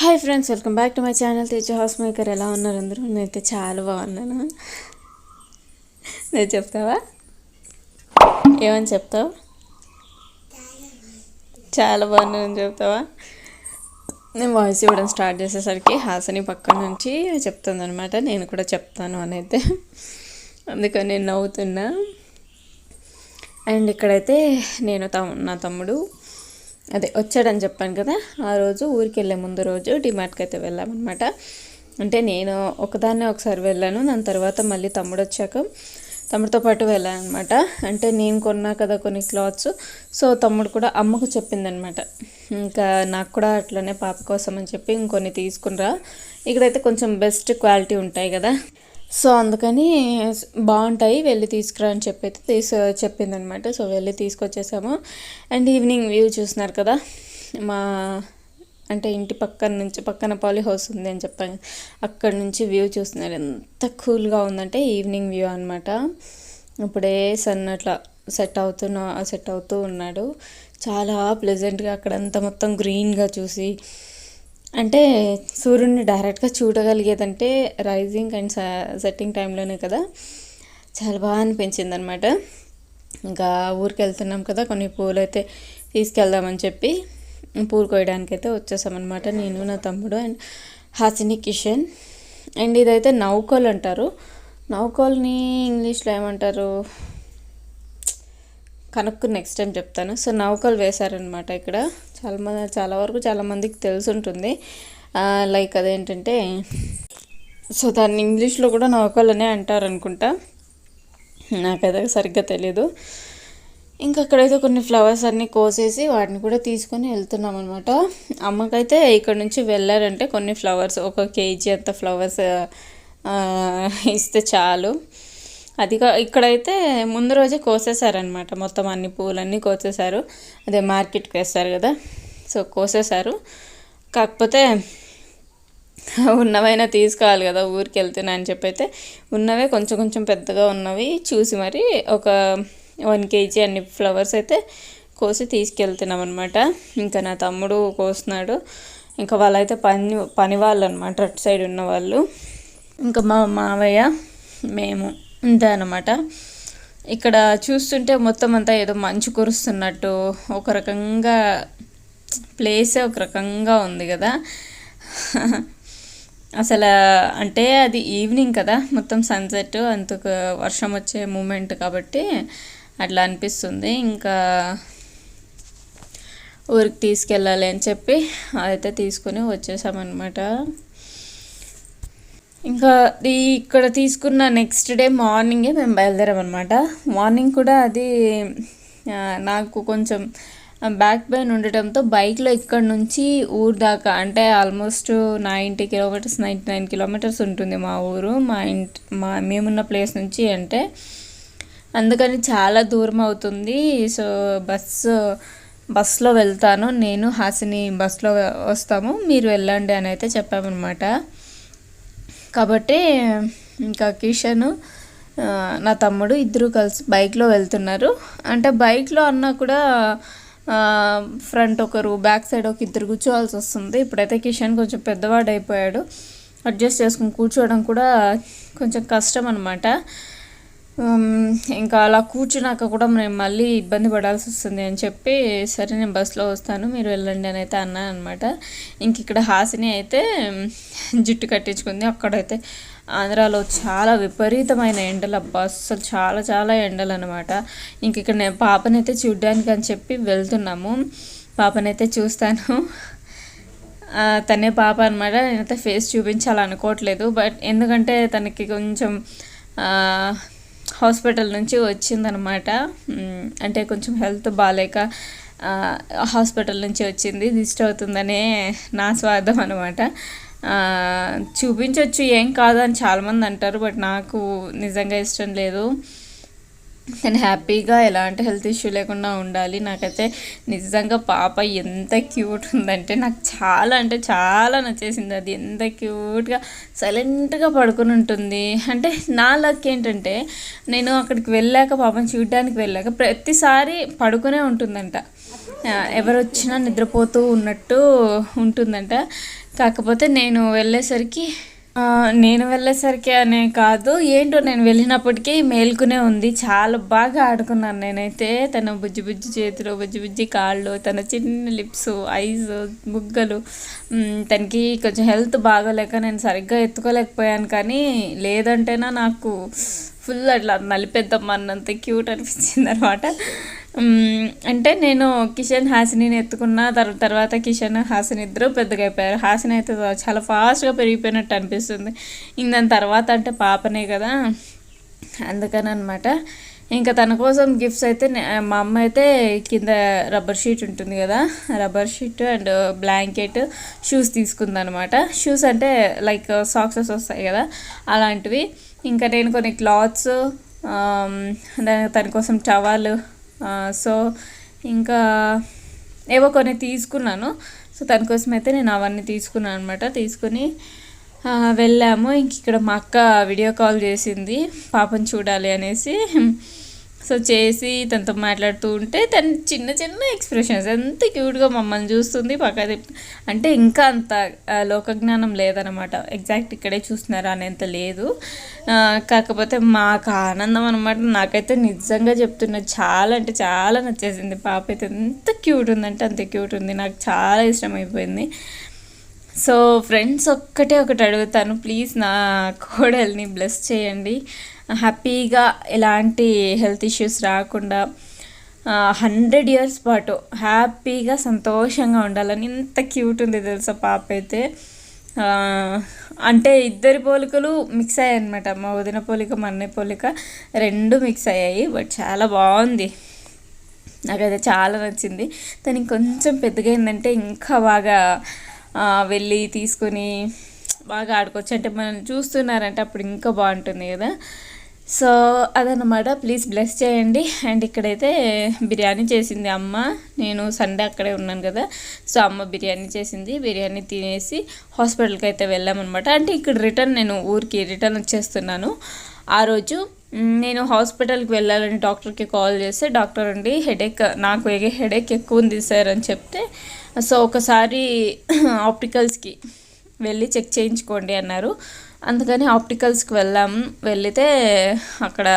Hi friends welcome back to my channel. Teja house maker ఎలా ఉన్నారు అందరూ? నేనైతే చాలా బాగున్నాను. నేను చెప్తావా? ఏమని చెప్తావు? చాలా బాగున్నాను చెప్తావా? నేను వాయిస్ ఇవ్వడం స్టార్ట్ చేసేసరికి హాసని పక్కన నుంచి చెప్తుంది అనమాట నేను కూడా చెప్తాను అని అయితే అందుకని నేను నవ్వుతున్నా. అండ్ ఇక్కడైతే నేను తమ్ నా తమ్ముడు అదే వచ్చాడని చెప్పాను కదా ఆ రోజు ఊరికి వెళ్ళే ముందు రోజు డిమార్ట్కి అయితే వెళ్ళామన్నమాట. అంటే నేను ఒకదాన్నే ఒకసారి వెళ్ళాను దాని తర్వాత మళ్ళీ తమ్ముడు వచ్చాక తమ్ముడితో పాటు వెళ్ళాను అనమాట అంటే నేను కొన్నా కదా కొన్ని క్లాత్స్ సో తమ్ముడు కూడా అమ్మకు చెప్పిందనమాట ఇంకా నాకు కూడా అట్లనే పాప కోసం అని చెప్పి ఇంకొన్ని తీసుకునిరా ఇక్కడైతే కొంచెం బెస్ట్ క్వాలిటీ ఉంటాయి కదా. సో అందుకని బాగుంటాయి వెళ్ళి తీసుకురా అని చెప్పి అయితే తీసు చెప్పిందనమాట. సో వెళ్ళి తీసుకొచ్చేసాము. అండ్ ఈవినింగ్ వ్యూ చూస్తున్నారు కదా మా అంటే ఇంటి పక్కన నుంచి పక్కన పాలీ హౌస్ ఉంది అని చెప్పాను. అక్కడ నుంచి వ్యూ చూస్తున్నారు ఎంత కూల్గా ఉందంటే ఈవినింగ్ వ్యూ అనమాట ఇప్పుడే సన్ అట్లా సెట్ అవుతున్న సెట్ అవుతూ ఉన్నాడు. చాలా ప్లెజెంట్గా అక్కడంతా మొత్తం గ్రీన్గా చూసి అంటే సూర్యుడిని డైరెక్ట్గా చూడగలిగేదంటే రైజింగ్ అండ్ సెట్టింగ్ టైంలోనే కదా. చాలా బాగా అనిపించింది అనమాట ఇంకా ఊరికి వెళ్తున్నాం కదా కొన్ని పూలు అయితే తీసుకెళ్దామని చెప్పి పూలు కోయడానికి అయితే వచ్చేసామన్నమాట. నేను నా తమ్ముడు అండ్ హాసిని కిషన్. అండ్ ఇదైతే నౌకోల్ అంటారు. నౌకోల్ని ఇంగ్లీష్లో ఏమంటారు? కనుక్కు నెక్స్ట్ టైం చెప్తాను. సో నౌకలు వేశారనమాట ఇక్కడ. చాలా మంది చాలా వరకు చాలామందికి తెలిసి ఉంటుంది లైక్ అదేంటంటే సో దాన్ని ఇంగ్లీష్లో కూడా నౌకలనే అంటారు అనుకుంటా నాకైతే సరిగ్గా తెలియదు ఇంకా అక్కడైతే కొన్ని ఫ్లవర్స్ అన్నీ కోసేసి వాటిని కూడా తీసుకొని వెళ్తున్నాం అనమాట అమ్మకైతే ఇక్కడ నుంచి వెళ్ళారంటే కొన్ని ఫ్లవర్స్ ఒక కేజీ అంత ఫ్లవర్స్ ఇస్తే చాలు. అది ఇక్కడైతే ముందు రోజే కోసేసారనమాట మొత్తం అన్ని పూలన్నీ కోసేసారు అదే మార్కెట్కి వేస్తారు కదా. సో కోసేసారు కాకపోతే ఉన్నవైనా తీసుకోవాలి కదా ఊరికి వెళ్తున్నా అని చెప్పి అయితే ఉన్నవే కొంచెం కొంచెం పెద్దగా ఉన్నవి చూసి మరి ఒక వన్ కేజీ అన్ని ఫ్లవర్స్ అయితే కోసి తీసుకెళ్తున్నాం అనమాట ఇంకా నా తమ్ముడు కోస్తున్నాడు. ఇంకా వాళ్ళైతే పని పని వాళ్ళు అనమాట అటు సైడ్ ఉన్న వాళ్ళు ఇంకా మా మావయ్య మేము. అంతే అనమాట ఇక్కడ చూస్తుంటే మొత్తం అంతా ఏదో మంచు కురుస్తున్నట్టు ఒక రకంగా ప్లేసే ఒక రకంగా ఉంది కదా. అసలు అంటే అది ఈవినింగ్ కదా మొత్తం సన్సెట్ అంతకు వర్షం వచ్చే మూమెంట్ కాబట్టి అట్లా అనిపిస్తుంది. ఇంకా ఊరికి తీసుకెళ్ళాలి అని చెప్పి అదైతే తీసుకొని వచ్చేసామన్నమాట. ఇంకా ఈ ఇక్కడ తీసుకున్న నెక్స్ట్ డే మార్నింగే మేము బయలుదేరామన్నమాట మార్నింగ్ కూడా అది నాకు కొంచెం బ్యాక్ పెయిన్ ఉండటంతో బైక్లో ఇక్కడ నుంచి ఊరు దాకా అంటే almost ninety kilometres ninety nine kilometres ఉంటుంది మా ఊరు మా ఇంటి మా మేమున్న ప్లేస్ నుంచి అంటే. అందుకని చాలా దూరం అవుతుంది. సో బస్సు బస్సులో వెళ్తాను. నేను హాసిని బస్సులో వస్తాము. మీరు వెళ్ళండి అని అయితే చెప్పామన్నమాట. కాబట్టి ఇంకా కిషన్ నా తమ్ముడు ఇద్దరు కలిసి బైక్లో వెళ్తున్నారు. అంటే బైక్లో అన్నా కూడా ఫ్రంట్ ఒకరు బ్యాక్ సైడ్ ఒక ఇద్దరు కూర్చోవాల్సి వస్తుంది. ఇప్పుడైతే కిషన్ కొంచెం పెద్దవాడు అయిపోయాడు అడ్జస్ట్ చేసుకుని కూర్చోవడం కూడా కొంచెం కష్టం అనమాట ఇంకా అలా కూర్చున్నాక కూడా నేను మళ్ళీ ఇబ్బంది పడాల్సి వస్తుంది అని చెప్పి సరే నేను బస్సులో వస్తాను మీరు వెళ్ళండి అని అయితే అన్నాను అనమాట ఇంక ఇక్కడ హాసిని అయితే జుట్టు కట్టించుకుంది. అక్కడైతే ఆంధ్రాలో చాలా విపరీతమైన ఎండలు అబ్బా అసలు చాలా చాలా ఎండలు అనమాట ఇంక ఇక్కడ నేను పాపనైతే చూడ్డానికి అని చెప్పి వెళ్తున్నాము. పాపనైతే చూస్తాను. తనే పాప అనమాట నేనైతే ఫేస్ చూపించాలనుకోవట్లేదు. బట్ ఎందుకంటే తనకి కొంచెం హాస్పిటల్ నుంచి వచ్చిందనమాట. అంటే కొంచెం హెల్త్ బాగాలేక హాస్పిటల్ నుంచి వచ్చింది. దిష్టి అవుతుందనే నా స్వార్థం అనమాట. చూపించవచ్చు ఏం కాదు అని చాలామంది అంటారు బట్ నాకు నిజంగా ఇష్టం లేదు. నేను హ్యాపీగా ఎలాంటి హెల్త్ ఇష్యూ లేకుండా ఉండాలి. నాకైతే నిజంగా పాప ఎంత క్యూట్ ఉందంటే నాకు చాలా అంటే చాలా నచ్చేసింది. అది ఎంత క్యూట్గా సైలెంట్గా పడుకుని ఉంటుంది. అంటే నా లక్ ఏంటంటే నేను అక్కడికి వెళ్ళాక పాపం చూడడానికి వెళ్ళాక ప్రతిసారి పడుకునే ఉంటుందంట. ఎవరు వచ్చినా నిద్రపోతూ ఉన్నట్టు ఉంటుందంట. కాకపోతే నేను వెళ్ళేసరికి నేను వెళ్ళేసరికి అనే కాదు ఏంటో నేను వెళ్ళినప్పటికీ మేల్కునే ఉంది. చాలా బాగా ఆడుకున్నాను నేనైతే. తన బుజ్జి బుజ్జి చేతులు బుజ్జి బుజ్జి కాళ్ళు తన చిన్న లిప్స్ ఐస్ బుగ్గలు తనకి కొంచెం హెల్త్ బాగోలేక నేను సరిగ్గా ఎత్తుకోలేకపోయాను. కానీ లేదంటేనా నాకు ఫుల్ అట్లా నలిపేద్దాం అన్నంత క్యూట్ అనిపించింది అనమాట అంటే నేను కిషన్ హాసిని ఎత్తుకున్న తర్ తర్వాత కిషన్ హాసిని ఇద్దరు పెద్దగా అయిపోయారు హాసిని అయితే చాలా ఫాస్ట్గా పెరిగిపోయినట్టు అనిపిస్తుంది. ఇంక దాని తర్వాత అంటే పాపనే కదా. అందుకని అనమాట ఇంకా తన కోసం గిఫ్ట్స్ అయితే మా అమ్మ అయితే కింద రబ్బర్ షీట్ ఉంటుంది కదా. Rubber sheet and blanket shoes తీసుకుందనమాట. Shoes అంటే లైక్ సాక్సెస్ వస్తాయి కదా. అలాంటివి. ఇంకా నేను కొన్ని క్లాత్స్ దాని తన కోసం టవాలు సో ఇంకా ఏవో కొన్ని తీసుకున్నాను. సో తన కోసం అయితే నేను అవన్నీ తీసుకున్నాను అనమాట తీసుకుని వెళ్ళాము. ఇంక ఇక్కడ మా అక్క వీడియో కాల్ చేసింది. పాపను చూడాలి అనేసి. సో చేసి తనతో మాట్లాడుతూ ఉంటే తను చిన్న చిన్న ఎక్స్ప్రెషన్స్ ఎంత క్యూట్గా మమ్మల్ని చూస్తుంది పక్క అంటే ఇంకా అంత లోకజ్ఞానం లేదనమాట. ఎగ్జాక్ట్ ఇక్కడే చూస్తున్నారా అనేంత లేదు. కాకపోతే మాకు ఆనందం అనమాట నాకైతే నిజంగా చెప్తున్నా చాలా అంటే చాలా నచ్చేసింది. పాప అయితే ఎంత క్యూట్ ఉందంటే అంత క్యూట్ ఉంది. నాకు చాలా ఇష్టం అయిపోయింది. సో ఫ్రెండ్స్ ఒక్కటే ఒకటి అడుగుతాను. ప్లీజ్ నా కోడల్ని బ్లెస్ చేయండి. హ్యాపీగా ఎలాంటి హెల్త్ ఇష్యూస్ రాకుండా హండ్రెడ్ ఇయర్స్ పాటు హ్యాపీగా సంతోషంగా ఉండాలని ఇంత క్యూట్ ఉంది తెలుసా పాప అయితే. అంటే ఇద్దరి పోలికలు మిక్స్ అయ్యాయి అనమాట మా వదిన పోలిక మా అన్నయ్య పోలిక రెండు మిక్స్ అయ్యాయి బట్ చాలా బాగుంది. నాకైతే చాలా నచ్చింది. తను కొంచెం పెద్దగా ఏంటంటే ఇంకా బాగా వెళ్ళి తీసుకొని బాగా ఆడుకోవచ్చు. అంటే మనం చూస్తున్నారంటే అప్పుడు ఇంకా బాగుంటుంది కదా. సో అదనమాట ప్లీజ్ బ్లెస్ చేయండి. అండ్ ఇక్కడైతే బిర్యానీ చేసింది అమ్మ. నేను సండే అక్కడే ఉన్నాను కదా. సో అమ్మ బిర్యానీ చేసింది. బిర్యానీ తినేసి హాస్పిటల్కి అయితే వెళ్ళామన్నమాట. అంటే ఇక్కడ రిటర్న్ నేను ఊరికి రిటర్న్ వచ్చేస్తున్నాను. ఆ రోజు నేను హాస్పిటల్కి వెళ్ళాలని డాక్టర్కి కాల్ చేస్తే డాక్టర్ అండి హెడేక్ నాకు హెడేక్ ఎక్కువ ఉంది సార్ అని చెప్తే సో ఒకసారి ఆప్టికల్స్కి వెళ్ళి చెక్ చేయించుకోండి అన్నారు. అందుకని ఆప్టికల్స్కి వెళ్ళాం. వెళితే అక్కడ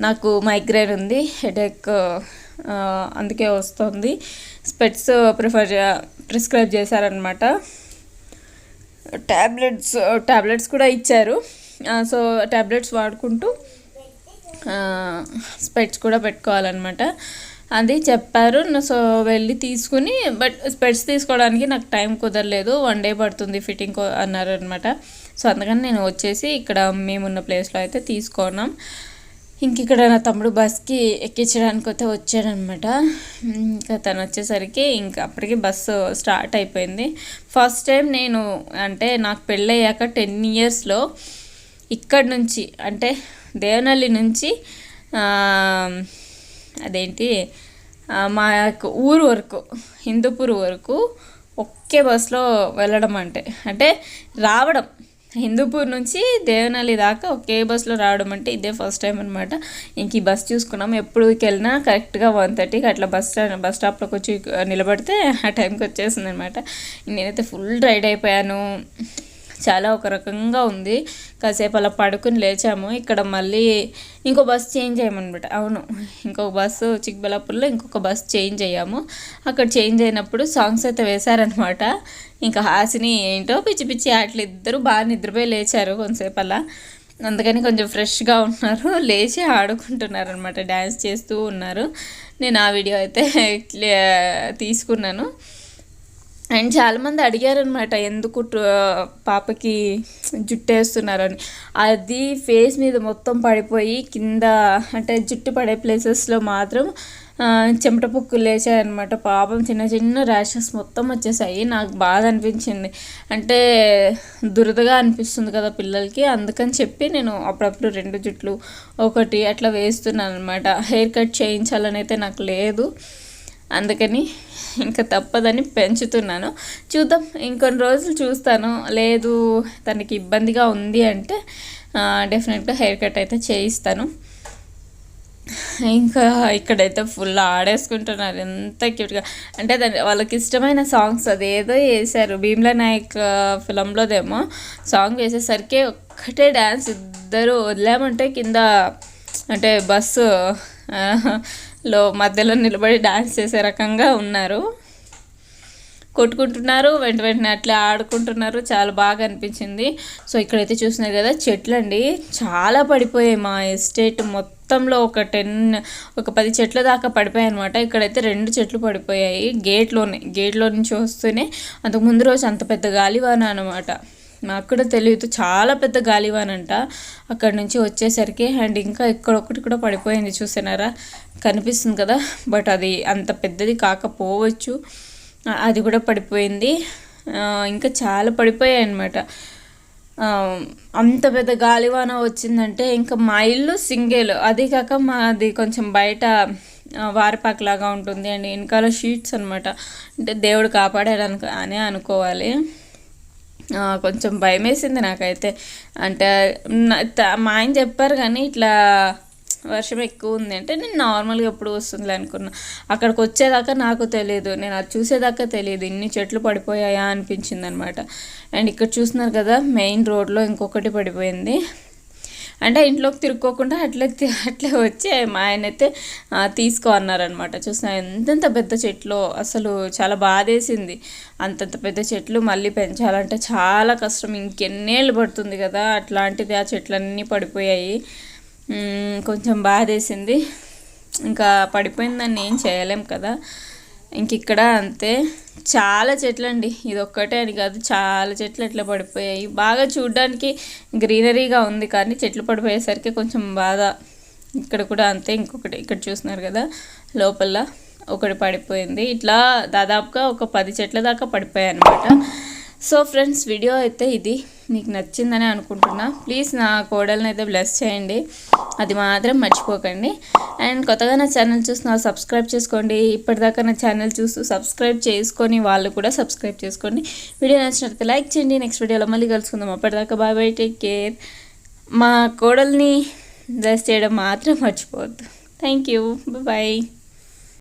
నాకు మైగ్రేన్ ఉంది హెడేక్ అందుకే వస్తుంది. స్పెట్స్ ప్రిఫర్ ప్రిస్క్రైబ్ చేశారనమాట ట్యాబ్లెట్స్ ట్యాబ్లెట్స్ కూడా ఇచ్చారు. సో ట్యాబ్లెట్స్ వాడుకుంటూ స్పెట్స్ కూడా పెట్టుకోవాలన్నమాట. అది చెప్పారు. సో వెళ్ళి తీసుకుని బట్ స్పెట్స్ తీసుకోవడానికి నాకు టైం కుదరలేదు. వన్ డే పడుతుంది ఫిట్టింగ్ అన్నారు అనమాట సో అందుకని నేను వచ్చేసి ఇక్కడ మేమున్న ప్లేస్లో అయితే తీసుకున్నాం. ఇంక ఇక్కడ నా తమ్ముడు బస్కి ఎక్కించడానికి అయితే వచ్చాడనమాట. ఇంకా తను వచ్చేసరికి ఇంకా అప్పటికి బస్సు స్టార్ట్ అయిపోయింది. ఫస్ట్ టైం నేను అంటే నాకు పెళ్ళయ్యాక టెన్ ఇయర్స్లో ఇక్కడ నుంచి అంటే దేవనల్లి నుంచి అదేంటి మా యొక్క ఊరు వరకు హిందూపూర్ వరకు ఒకే బస్సులో వెళ్ళడం అంటే అంటే రావడం. హిందూపూర్ నుంచి దేవనల్లి దాకా ఒకే బస్సులో రావడం అంటే ఇదే ఫస్ట్ టైం అనమాట ఇంక ఈ బస్ చూసుకున్నాం. ఎప్పుడుకి వెళ్ళినా కరెక్ట్గా వన్ థర్టీకి అట్లా బస్ స్టాండ్ బస్ స్టాప్లోకి వచ్చి నిలబడితే ఆ టైంకి వచ్చేసింది అనమాట నేనైతే ఫుల్ రైడ్ అయిపోయాను. చాలా ఒక రకంగా ఉంది. కాసేపు అలా పడుకుని లేచాము. ఇక్కడ మళ్ళీ ఇంకో బస్ చేంజ్ అయ్యామన్నమాట. అవును ఇంకొక బస్సు చిక్బలాపూర్లో ఇంకొక బస్ చేంజ్ అయ్యాము. అక్కడ చేంజ్ అయినప్పుడు సాంగ్స్ అయితే వేశారనమాట ఇంకా హాసిని ఏంటో పిచ్చి పిచ్చి ఆటలు ఇద్దరు బాగా నిద్రపోయి లేచారు కొంతసేపు అలా. అందుకని కొంచెం ఫ్రెష్గా ఉన్నారు. లేచి ఆడుకుంటున్నారు అనమాట డ్యాన్స్ చేస్తూ ఉన్నారు. నేను ఆ వీడియో అయితే తీసుకున్నాను. అండ్ చాలామంది అడిగారనమాట ఎందుకు టు- పాపకి జుట్టు వేస్తున్నారని అది ఫేస్ మీద మొత్తం పడిపోయి కింద అంటే జుట్టు పడే ప్లేసెస్లో మాత్రం చెమట పుక్కులు లేచాయన్నమాట పాపం చిన్న చిన్న ర్యాషెస్ మొత్తం వచ్చేసాయి. నాకు బాధ అనిపించింది. అంటే దురదగా అనిపిస్తుంది కదా పిల్లలకి. అందుకని చెప్పి నేను అప్పుడప్పుడు రెండు జుట్లు ఒకటి అట్లా వేస్తున్నాను అనమాట హెయిర్ కట్ చేయించాలని అయితే నాకు లేదు. అందుకని ఇంకా తప్పదని పెంచుతున్నాను. చూద్దాం ఇంకొన్ని రోజులు చూస్తాను. లేదు తనకి ఇబ్బందిగా ఉంది అంటే డెఫినెట్గా హెయిర్ కట్ అయితే చేయిస్తాను. ఇంకా ఇక్కడైతే ఫుల్ ఆడేసుకుంటున్నారు. ఎంత క్యూట్గా అంటే దాని వాళ్ళకి ఇష్టమైన సాంగ్స్ అదేదో వేసారు భీమ్లా నాయక్ ఫిలంలోదేమో సాంగ్ వేసేసరికి ఒక్కటే డ్యాన్స్ ఇద్దరు వదిలామంటే కింద అంటే బస్సు లో మధ్యలో నిలబడి డాన్స్ చేసే రకంగా ఉన్నారు. కొట్టుకుంటున్నారు వెంట వెంటనే అట్లా ఆడుకుంటున్నారు. చాలా బాగా అనిపించింది. సో ఇక్కడైతే చూసినారు కదా చెట్లు అండి చాలా పడిపోయాయి మా ఎస్టేట్ మొత్తంలో ఒక టెన్ ఒక పది చెట్ల దాకా పడిపోయాయి అనమాట ఇక్కడైతే రెండు చెట్లు పడిపోయాయి. గేట్లోనే గేట్లో నుంచి వస్తూనే అంతకు ముందు రోజు అంత పెద్ద గాలివాన అనమాట నాకు కూడా తెలియదు. చాలా పెద్ద గాలివానంట. అక్కడ నుంచి వచ్చేసరికి అండ్ ఇంకా ఇక్కడ ఒకటి కూడా పడిపోయింది చూసినారా? కనిపిస్తుంది కదా? బట్ అది అంత పెద్దది కాకపోవచ్చు. అది కూడా పడిపోయింది. ఇంకా చాలా పడిపోయాయి అనమాట అంత పెద్ద గాలివాన వచ్చిందంటే ఇంకా మా ఇల్లు సింగేల్. అదే కాక మాది కొంచెం బయట వారిపాకలాగా ఉంటుంది. అండ్ వెనకాల షీట్స్ అనమాట అంటే దేవుడు కాపాడాడు అని అనుకోవాలి. కొంచెం భయం వేసింది నాకైతే. అంటే మా ఆయన చెప్పారు కానీ ఇట్లా వర్షం ఎక్కువ ఉంది అంటే నేను నార్మల్గా ఎప్పుడు వస్తుంది అనుకున్నా. అక్కడికి వచ్చేదాకా నాకు తెలియదు నేను అది చూసేదాకా తెలియదు ఇన్ని చెట్లు పడిపోయాయా అనిపించింది అనమాట అండ్ ఇక్కడ చూస్తున్నారు కదా మెయిన్ రోడ్లో ఇంకొకటి పడిపోయింది. అంటే ఇంట్లోకి తిరుక్కోకుండా అట్లే తి- అట్లే వచ్చి మా ఆయన అయితే తీసుకో అన్నారనమాట చూసిన ఎంతెంత పెద్ద చెట్లు అసలు చాలా బాధేసింది. అంతంత పెద్ద చెట్లు మళ్ళీ పెంచాలంటే చాలా కష్టం. ఇంకెన్నేళ్ళు పడుతుంది కదా అట్లాంటిది ఆ చెట్లన్నీ పడిపోయాయి. కొంచెం బాధేసింది. ఇంకా పడిపోయిందని ఏం చేయలేం కదా. ఇంక ఇక్కడ అంతే. చాలా చెట్లు అండి ఇది ఒక్కటే అని కాదు చాలా చెట్లు ఇట్లా పడిపోయాయి. బాగా చూడడానికి గ్రీనరీగా ఉంది కానీ చెట్లు పడిపోయేసరికి కొంచెం బాధ. ఇక్కడ కూడా అంతే ఇంకొకటి ఇక్కడ చూస్తున్నారు కదా లోపల ఒకటి పడిపోయింది. ఇట్లా దాదాపుగా ఒక పది చెట్ల దాకా పడిపోయాయి అనమాట సో ఫ్రెండ్స్ వీడియో అయితే ఇది. మీకు నచ్చిందని అనుకుంటున్నా. ప్లీజ్ నా కోడల్ని అయితే బ్లెస్ చేయండి. అది మాత్రం మర్చిపోకండి. అండ్ కొత్తగా నా ఛానల్ చూస్తున్నా సబ్స్క్రైబ్ చేసుకోండి. ఇప్పటిదాకా నా ఛానల్ చూస్తూ సబ్స్క్రైబ్ చేసుకొని వాళ్ళు కూడా సబ్స్క్రైబ్ చేసుకోండి. వీడియో నచ్చినట్లయితే లైక్ చేయండి. నెక్స్ట్ వీడియోలో మళ్ళీ కలుసుకుందాం. అప్పటిదాకా బాయ్ బాయ్ టేక్ కేర్ మా కోడల్ని బ్లెస్ చేయడం మాత్రం మర్చిపోవద్దు. Thank you bye